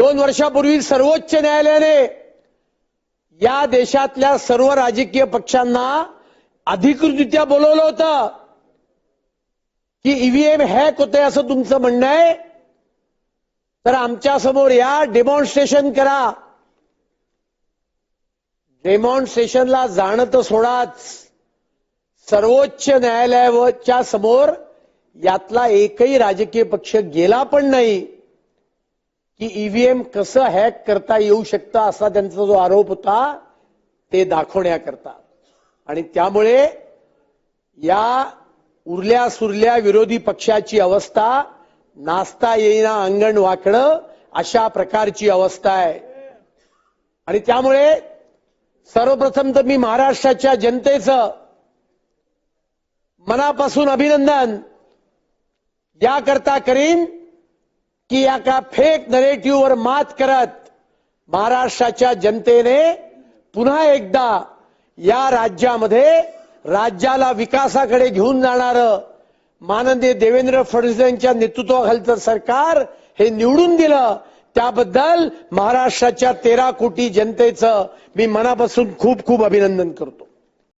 दोन वर्षापूर्वी सर्वोच्च न्यायालयाने या देशातल्या सर्व राजकीय पक्षांना अधिकृतरित्या बोलवलं होतं की ईव्हीएम हॅक होते असं तुमचं म्हणणं आहे? तर आमच्यासमोर या डेमॉन्स्ट्रेशन करा. डेमॉन्स्ट्रेशनला जाणं तर सोडाच. सर्वोच्च न्यायालयाच्या समोर यातला एकही राजकीय पक्ष गेला पण नाही. की ईव्हीएम कसं हॅक करता येऊ शकतं असा त्यांचा जो आरोप होता ते दाखवण्याकरता. आणि त्यामुळे या उरल्या सुरल्या विरोधी पक्षाची अवस्था नाचता येईना अंगण वाकडं अशा प्रकारची अवस्था आहे. आणि त्यामुळे सर्वप्रथम तर मी महाराष्ट्राच्या जनतेचं मनापासून अभिनंदन याकरता करीन. की एका फेक नरेटिव्हवर मात करत महाराष्ट्राच्या जनतेने पुन्हा एकदा या राज्यामध्ये राज्याला विकासाकडे घेऊन जाणार माननीय देवेंद्र फडणवीस यांच्या नेतृत्वाखालचं सरकार हे निवडून दिलं त्याबद्दल महाराष्ट्राच्या तेरा कोटी जनतेचं मी मनापासून खूप खूप अभिनंदन करतो.